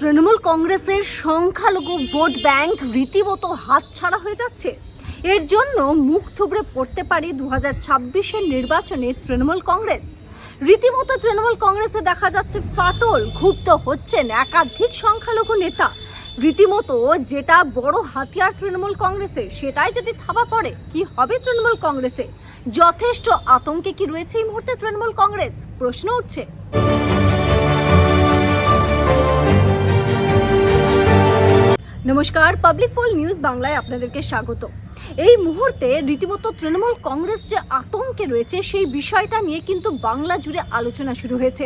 তৃণমূল কংগ্রেসের সংখ্যালঘু vote bank রীতিমতো হাতছাড়া হয়ে যাচ্ছে। এর জন্য মুখ থুবড়ে পড়তে পারে দু হাজার নির্বাচনে তৃণমূল কংগ্রেস। রীতিমতো তৃণমূল কংগ্রেসে দেখা যাচ্ছে ফাটল, ক্ষুব্ধ হচ্ছেন একাধিক সংখ্যালঘু নেতা। রীতিমতো যেটা বড় হাতিয়ার তৃণমূল কংগ্রেসে, সেটাই যদি থাবা পড়ে, কি হবে তৃণমূল কংগ্রেসে? যথেষ্ট আতঙ্কে কি রয়েছে এই মুহূর্তে তৃণমূল কংগ্রেস? প্রশ্ন উঠছে। নমস্কার পাবলিক পোল নিউজ বাংলায় আপনাদেরকে স্বাগত। এই মুহূর্তে রীতিমতো তৃণমূল কংগ্রেস যে আতঙ্কে রয়েছে, সেই বিষয়টা নিয়ে কিন্তু বাংলা জুড়ে আলোচনা শুরু হয়েছে।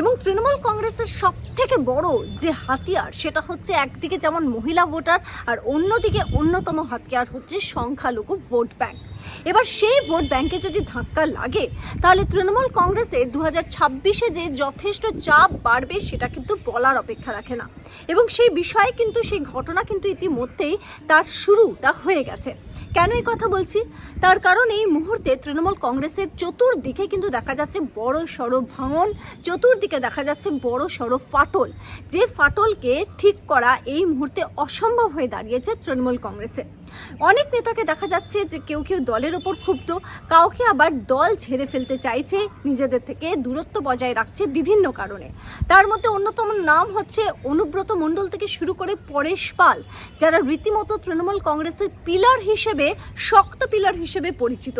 এবং তৃণমূল কংগ্রেসের সব থেকে বড় যে হাতিয়ার, সেটা হচ্ছে একদিকে যেমন মহিলা ভোটার, আর অন্যদিকে অন্যতম হাতিয়ার হচ্ছে সংখ্যালঘু ভোট ব্যাংক। এবার সেই ভোট ব্যাংকে যদি ধাক্কা লাগে, তাহলে তৃণমূল কংগ্রেসের দু হাজার ছাব্বিশে যে যথেষ্ট চাপ বাড়বে সেটা কিন্তু বলার অপেক্ষা রাখে না। এবং সেই বিষয়ে কিন্তু, সেই ঘটনা কিন্তু ইতিমধ্যেই তার শুরু, তা হয়ে গেছে। কেন এই কথা বলছি? তার কারণ এই মুহূর্তে তৃণমূল কংগ্রেসের চতুর্দিকে কিন্তু দেখা যাচ্ছে বড় সড়ো ভাঙন, চতুর্দিকে দেখা যাচ্ছে বড় সড়ো ফাটল। যে ফাটলকে ঠিক করা এই মুহূর্তে অসম্ভব হয়ে দাঁড়িয়েছে তৃণমূল কংগ্রেসে। অনেক নেতাকে দেখা যাচ্ছে যে কেউ কেউ দলের ওপর ক্ষুব্ধ, কাউকে আবার দল ছেড়ে ফেলতে চাইছে, নিজেদের থেকে দূরত্ব বজায় রাখছে বিভিন্ন কারণে। তার মধ্যে অন্যতম নাম হচ্ছে অনুব্রত মণ্ডল থেকে শুরু করে পরেশ পাল, যারা রীতিমতো তৃণমূল কংগ্রেসের পিলার হিসেবে, শক্ত পিলার হিসেবে পরিচিত।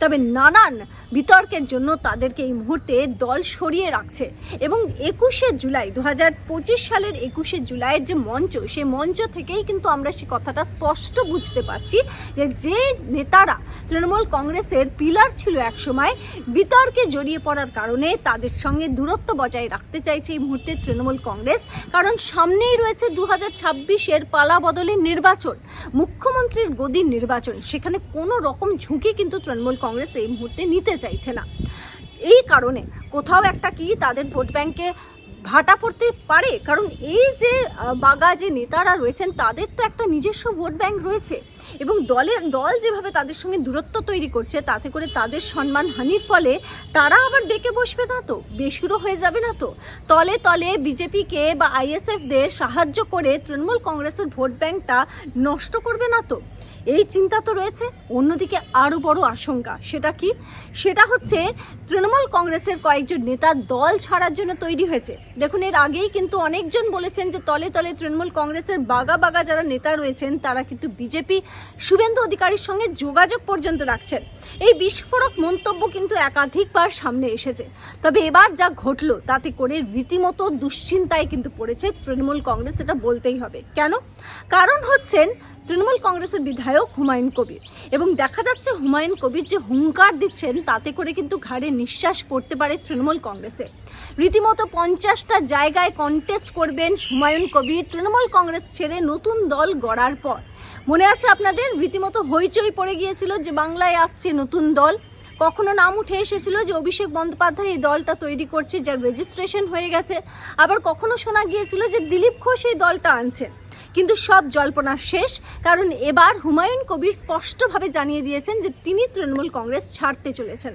তবে নানান বিতর্কের জন্য তাদেরকে এই মুহূর্তে দল সরিয়ে রাখছে এবং একুশে জুলাই দু হাজার পঁচিশ সালের একুশে জুলাইয়ের যে মঞ্চ, সে মঞ্চ থেকেই কিন্তু আমরা সে কথাটা স্পষ্ট বুঝতে পারছি যে যে নেতারা তৃণমূল কংগ্রেসের পিলার ছিল একসময় বিতর্কে জড়িয়ে পড়ার কারণে তাদের সঙ্গে দূরত্ব বজায় রাখতে চাইছে এই মুহূর্তে তৃণমূল কংগ্রেস। কারণ সামনেই রয়েছে দু হাজার ছাব্বিশের পালা বদলের নির্বাচন, মুখ্যমন্ত্রীর গদির নির্বাচন। সেখানে কোনো রকম ঝুঁকি কিন্তু তৃণমূল কংগ্রেস এই মুহূর্তে নিতে চাইছে না। এই কারণে কোথাও একটা কি তাদের ভোট ব্যাংকে ভাটা পড়তে পারে। কারণ এই যে বাগা যে নেতারা রয়েছেন, তাদের তো একটা নিজস্ব ভোট ব্যাংক রয়েছে। এবং দলের দল যেভাবে তাদের সঙ্গে দূরত্ব তৈরি করছে, তাতে করে তাদের সম্মান হানির ফলে তারা আবার ডেকে বসবে না তো? বেসুরো হয়ে যাবে না তো? তলে তলে বিজেপিকে বা আইএসএফদের সাহায্য করে তৃণমূল কংগ্রেসের ভোট ব্যাংকটা নষ্ট করবে না তো? এই চিন্তা তো রয়েছে। অন্যদিকে আরও বড় আশঙ্কা, সেটা কি? সেটা হচ্ছে তৃণমূল কংগ্রেসের কয়েকজন নেতা দল ছাড়ার জন্য তৈরি হয়েছে। দেখুন, এর আগেই কিন্তু অনেকজন বলেছেন যে তলে তলে তৃণমূল কংগ্রেসের বাগা বাগা যারা নেতা রয়েছেন, তারা কিন্তু বিজেপি শুভেন্দু অধিকারীর সঙ্গে যোগাযোগ পর্যন্ত রাখছেন। এই বিস্ফোরক মন্তব্য কিন্তু একাধিকবার সামনে এসেছে। তবে এবার যা ঘটলো, তাতে করে রীতিমতো দুশ্চিন্তায় কিন্তু পড়েছে তৃণমূল কংগ্রেস, এটা বলতেই হবে। কেন? কারণ হচ্ছেন তৃণমূল কংগ্রেসের বিধায়ক হুমায়ুন কবির। এবং দেখা যাচ্ছে হুমায়ুন কবির যে হুঙ্কার দিচ্ছেন, তাতে করে কিন্তু ঘাড়ে নিঃশ্বাস পড়তে পারে তৃণমূল কংগ্রেসে। রীতিমতো পঞ্চাশটা জায়গায় কন্টেস্ট করবেন হুমায়ুন কবির। তৃণমূল কংগ্রেস ছেড়ে নতুন দল গড়ার পর মনে আছে আপনাদের? রীতিমতো হইচই পড়ে গিয়েছিল যে বাংলায় আসছে নতুন দল। কখনো নাম উঠে এসেছিল যে অভিষেক বন্দ্যোপাধ্যায় এই দলটা তৈরি করছে, যার রেজিস্ট্রেশন হয়ে গেছে। আবার কখনো শোনা গিয়েছিল যে দিলীপ ঘোষ এই দলটা আনছেন কিন্তু সব জল্পনা শেষ, কারণ এবার হুমায়ুন কবির স্পষ্টভাবে জানিয়ে দিয়েছেন যে তিনি তৃণমূল কংগ্রেস ছাড়তে চলেছেন।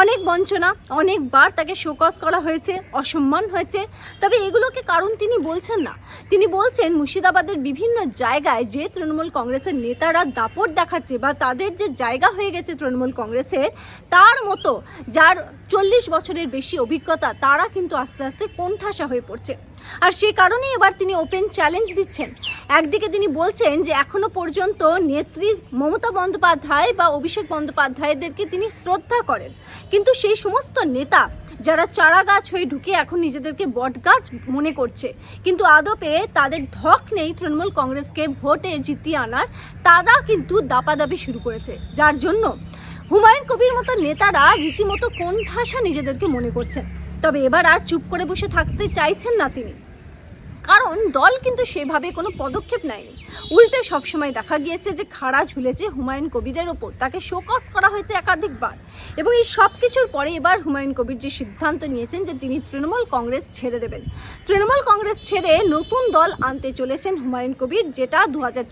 অনেক বঞ্চনা, অনেকবার তাকে শোকজ করা হয়েছে, অসম্মান হয়েছে, তবে এগুলোকে কারণ তিনি বলছেন না। তিনি বলছেন, মুর্শিদাবাদের বিভিন্ন জায়গায় যে তৃণমূল কংগ্রেসের নেতারা দাপট দেখাচ্ছে বা তাদের যে জায়গা হয়ে গেছে তৃণমূল কংগ্রেসের তার মতো যার চল্লিশ বছরের বেশি অভিজ্ঞতা, তারা কিন্তু আস্তে আস্তে কোণঠাসা হয়ে পড়ছে। আর সেই কারণেই এবার তিনি ওপেন চ্যালেঞ্জ দিচ্ছেন। একদিকে তিনি বলছেন যে, এখনও পর্যন্ত নেত্রী মমতা বন্দ্যোপাধ্যায় বা অভিষেক বন্দ্যোপাধ্যায়দেরকে তিনি শ্রদ্ধা করেন। কিন্তু সেই সমস্ত নেতা যারা চারা গাছ হয়ে ঢুকে এখন নিজেদেরকে বট গাছ মনে করছে। কিন্তু আদপে তাদের ধক নেই তৃণমূল কংগ্রেসকে ভোটে জিতিয়ে আনার। তারা কিন্তু দাপাদাপি শুরু করেছে। যার জন্য হুমায়ুন কবির মতো নেতারা রীতিমতো কোন ভাষা নিজেদেরকে মনে করছেন। তবে এবার আর চুপ করে বসে থাকতে চাইছেন না তিনি। কারণ দল কিন্তু সেভাবে কোনো পদক্ষেপ নেয়নি। উল্টে সবসময় দেখা গিয়েছে যে খাড়া ঝুলেছে হুমায়ুন কবিরের ওপর। তাকে শোকস করা হয়েছে একাধিকবার। এবং এই সব কিছুর পরে এবার হুমায়ুন কবির যে সিদ্ধান্ত নিয়েছেন যে তিনি তৃণমূল কংগ্রেস ছেড়ে দেবেন। তৃণমূল কংগ্রেস ছেড়ে নতুন দল আনতে চলেছেন হুমায়ুন কবির, যেটা দু হাজার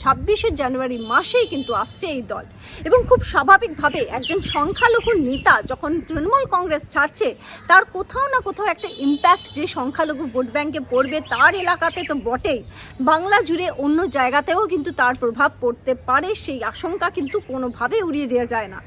জানুয়ারি মাসেই কিন্তু আসছে এই দল। এবং খুব স্বাভাবিকভাবে একজন সংখ্যালঘু নেতা যখন তৃণমূল কংগ্রেস ছাড়ছে, তার কোথাও না কোথাও একটা ইম্প্যাক্ট যে সংখ্যালঘু ভোট ব্যাংকে পড়বে, তার এলাকাতে তো বটেই। বাংলা জুড়ে অন্য জায়গাতেও কিন্তু তার প্রভাব পড়তে পারে, সেই আশঙ্কা কিন্তু কোনোভাবে উড়িয়ে দেওয়া যায় না।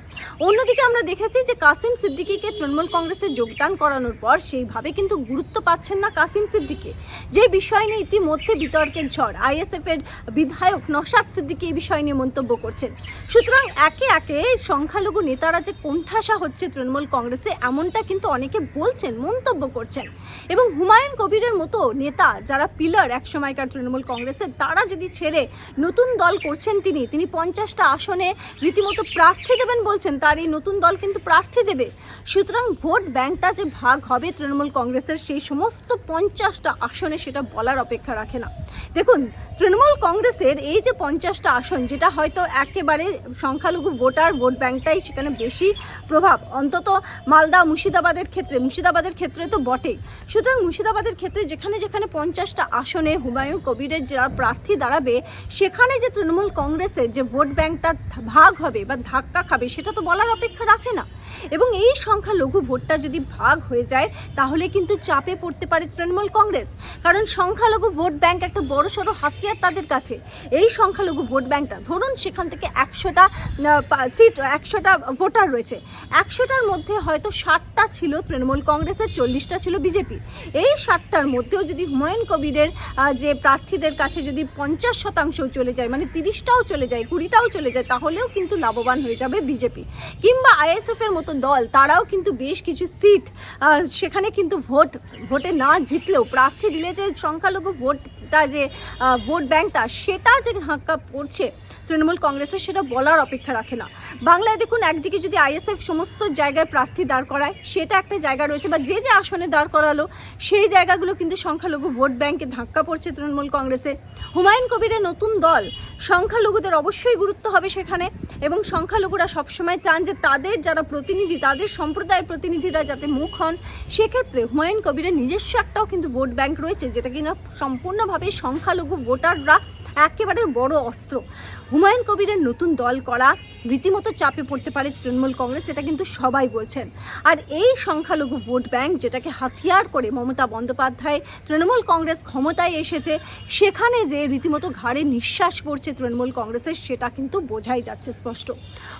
অন্যদিকে আমরা দেখেছি যে কাসিম সিদ্দিকীকে তৃণমূল কংগ্রেসে যোগদান করানোর পর সেইভাবে কিন্তু গুরুত্ব পাচ্ছেন না কাসিম সিদ্দিকি। যে বিষয় নিয়ে ইতিমধ্যে বিতর্কের ঝড় আইএসএফ এর বিধায়ক নসাদ সিদ্দিকি এই বিষয় নিয়ে মন্তব্য করছেন। সুতরাং একে একে সংখ্যালঘু নেতারা যে কোণঠাসা হচ্ছে তৃণমূল কংগ্রেসে, এমনটা কিন্তু অনেকে বলছেন, মন্তব্য করছেন। এবং হুমায়ুন কবিরের মতো নেতা যারা পিলার এক সময়কার তৃণমূল কংগ্রেসের তারা যদি ছেড়ে নতুন দল করছেন তিনি তিনি পঞ্চাশটা আসনে রীতিমতো প্রার্থী দেবেন বলছেন তার এই নতুন দল কিন্তু প্রার্থী দেবে। সুতরাং ভোট ব্যাংকটা যে ভাগ হবে তৃণমূল কংগ্রেসের, সেই সমস্ত পঞ্চাশটা আসনে সেটা বলার অপেক্ষা রাখে না। দেখুন, তৃণমূল কংগ্রেসের এই যে পঞ্চাশটা আসন, যেটা হয়তো একেবারে সংখ্যালঘু ভোটার, ভোট ব্যাংকটাই সেখানে বেশি প্রভাব। অন্তত মালদা, মুর্শিদাবাদের ক্ষেত্রে মুর্শিদাবাদের ক্ষেত্রে তো বটেই। সুতরাং মুর্শিদাবাদের ক্ষেত্রে যেখানে যেখানে পঞ্চাশটা আসনে হুমায়ুন কবিরের যারা প্রার্থী দাঁড়াবে, সেখানে যে তৃণমূল কংগ্রেসের যে ভোট ব্যাংকটা ভাগ হবে বা ধাক্কা খাবে, সেটা বলার অপেক্ষা রাখে না। এবং এই সংখ্যালঘু ভোটটা যদি ভাগ হয়ে যায়, তাহলে কিন্তু চাপে পড়তে পারে তৃণমূল কংগ্রেস। কারণ সংখ্যালঘু ভোট ব্যাংক একটা বড় সড়ো হাতিয়ার তাদের কাছে। এই সংখ্যালঘু ভোট ব্যাংকটা, ধরুন সেখান থেকে একশোটা সিট, একশোটা ভোটার রয়েছে। একশোটার মধ্যে হয়তো ষাটটা ছিল তৃণমূল কংগ্রেসের, চল্লিশটা ছিল বিজেপি। এই ষাটটার মধ্যেও যদি হুমায়ুন কবিরের যে প্রার্থীদের কাছে যদি পঞ্চাশ শতাংশ চলে যায় মানে তিরিশটাও চলে যায়, কুড়িটাও চলে যায়, তাহলেও কিন্তু লাভবান হয়ে যাবে বিজেপি। কিংবা আইএসএফ এর মতো দল, তারাও কিন্তু বেশ কিছু সিট সেখানে কিন্তু ভোট, ভোটে না জিতলেও প্রার্থী দিলে যে সংখ্যালঘু ভোটটা যে ভোট ব্যাংকটা, সেটা যে ধাক্কা পড়ছে তৃণমূল কংগ্রেসের, সেটা বলার অপেক্ষা রাখে না। বাংলায় দেখুন, একদিকে যদি আইএসএফ সমস্ত জায়গায় প্রার্থী দাঁড় করায়, সেটা একটা জায়গা রয়েছে, বা যে যে আসনে দাঁড় করালো, সেই জায়গাগুলো কিন্তু সংখ্যালঘু ভোট ব্যাংকে ধাক্কা পড়ছে তৃণমূল কংগ্রেসের। হুমায়ুন কবিরের নতুন দল, সংখ্যালঘুদের অবশ্যই গুরুত্ব হবে সেখানে, এবং সংখ্যালঘুরা সবসময় চান যে তাদের যারা প্রতিনিধি, তাদের সম্প্রদায়ের প্রতিনিধিরা যাতে মুখ হন। সেক্ষেত্রে হুমায়ুন কবিরের নিজস্ব একটাও কিন্তু ভোট ব্যাংক রয়েছে, যেটা কিনা সম্পূর্ণভাবে সংখ্যালঘু ভোটাররা একেবারে বড় অস্ত্র। হুমায়ুন কবিরের নতুন দল করা রীতিমতো চাপে পড়তে পারে তৃণমূল কংগ্রেস এটা কিন্তু সবাই বলছেন। আর এই সংখ্যালঘু ভোট ব্যাংক যেটাকে হাতিয়ার করে মমতা বন্দ্যোপাধ্যায় তৃণমূল কংগ্রেস ক্ষমতায় এসেছে, সেখানে যে রীতিমতো ঘাড়ে নিঃশ্বাস পড়ছে তৃণমূল কংগ্রেসের, সেটা কিন্তু বোঝাই যাচ্ছে স্পষ্ট।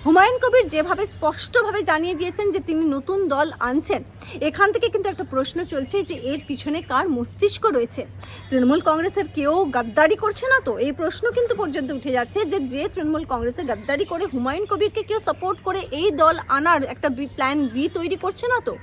হুমায়ুন কবির যেভাবে স্পষ্টভাবে জানিয়ে দিয়েছেন যে তিনি নতুন দল আনছেন, এখান থেকে কিন্তু একটা প্রশ্ন চলছে যে এর পিছনে কার মস্তিষ্ক রয়েছে? তৃণমূল কংগ্রেসের কেউ গাদ্দারি করছে না তো? এই প্রশ্ন কিন্তু পর্যন্ত উঠে যাচ্ছে যে যে তৃণমূল কংগ্রেসে গাদ্দারি করে হুমায়ুন কবিরকে কেউ সাপোর্ট করে এই দল আনার একটা প্ল্যান বি তৈরি করছে না তো?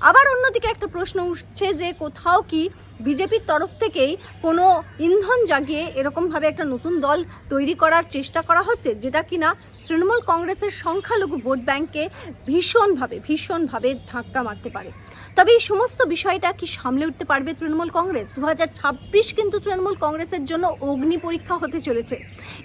আবার অন্যদিকে একটা প্রশ্ন উঠছে যে কোথাও কি বিজেপির তরফ থেকেই কোনো ইন্ধন জাগিয়ে এরকমভাবে একটা নতুন দল তৈরি করার চেষ্টা করা হচ্ছে, যেটা কিনা তৃণমূল কংগ্রেসের সংখ্যালঘু ভোট ব্যাংকে ভীষণভাবে ভীষণভাবে ধাক্কা মারতে পারে। তবে এই সমস্ত বিষয়টা কি সামলে উঠতে পারবে তৃণমূল কংগ্রেস? দু হাজার ছাব্বিশ কিন্তু তৃণমূল কংগ্রেসের জন্য অগ্নি পরীক্ষা হতে চলেছে।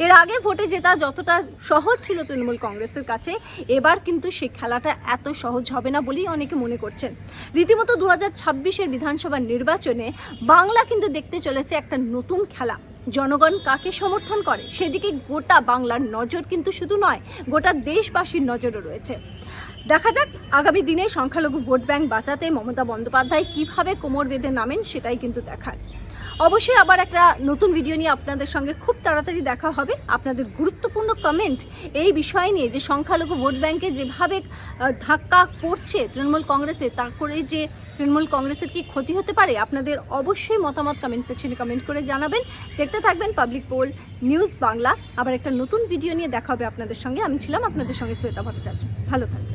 এর আগে ভোটে জেতা যতটা সহজ ছিল তৃণমূল কংগ্রেসের কাছে, এবার কিন্তু সেই খেলাটা এত সহজ হবে না বলেই অনেকে মনে করছেন। রীতিমতো দু হাজার ছাব্বিশের বিধানসভা নির্বাচনে বাংলা কিন্তু দেখতে চলেছে একটা নতুন খেলা। জনগণ কাকে সমর্থন করে? সেদিকে গোটা বাংলার নজর কিন্তু শুধু নয়, গোটা দেশবাসীর নজরও রয়েছে। দেখা যাক, আগামী দিনে সংখ্যালঘু ভোট ব্যাংক বাঁচাতে মমতা বন্দ্যোপাধ্যায় কীভাবে কোমর বেঁধে নামেন সেটাই কিন্তু দেখার। অবশ্যই আবার একটা নতুন ভিডিও নিয়ে আপনাদের সঙ্গে খুব তাড়াতাড়ি দেখা হবে। আপনাদের গুরুত্বপূর্ণ কমেন্ট এই বিষয় নিয়ে, যে সংখ্যালঘু ভোট ব্যাংকে যেভাবে ধাক্কা পড়ছে তৃণমূল কংগ্রেসে তা করে যে তৃণমূল কংগ্রেসের কি ক্ষতি হতে পারে, আপনাদের অবশ্যই মতামত কমেন্ট সেকশনে কমেন্ট করে জানাবেন। দেখতে থাকবেন পাবলিক পোল নিউজ বাংলা আবার একটা নতুন ভিডিও নিয়ে দেখা হবে আপনাদের সঙ্গে। আমি ছিলাম আপনাদের সঙ্গে শ্বেতা ভট্টাচার্য। ভালো থাকবেন।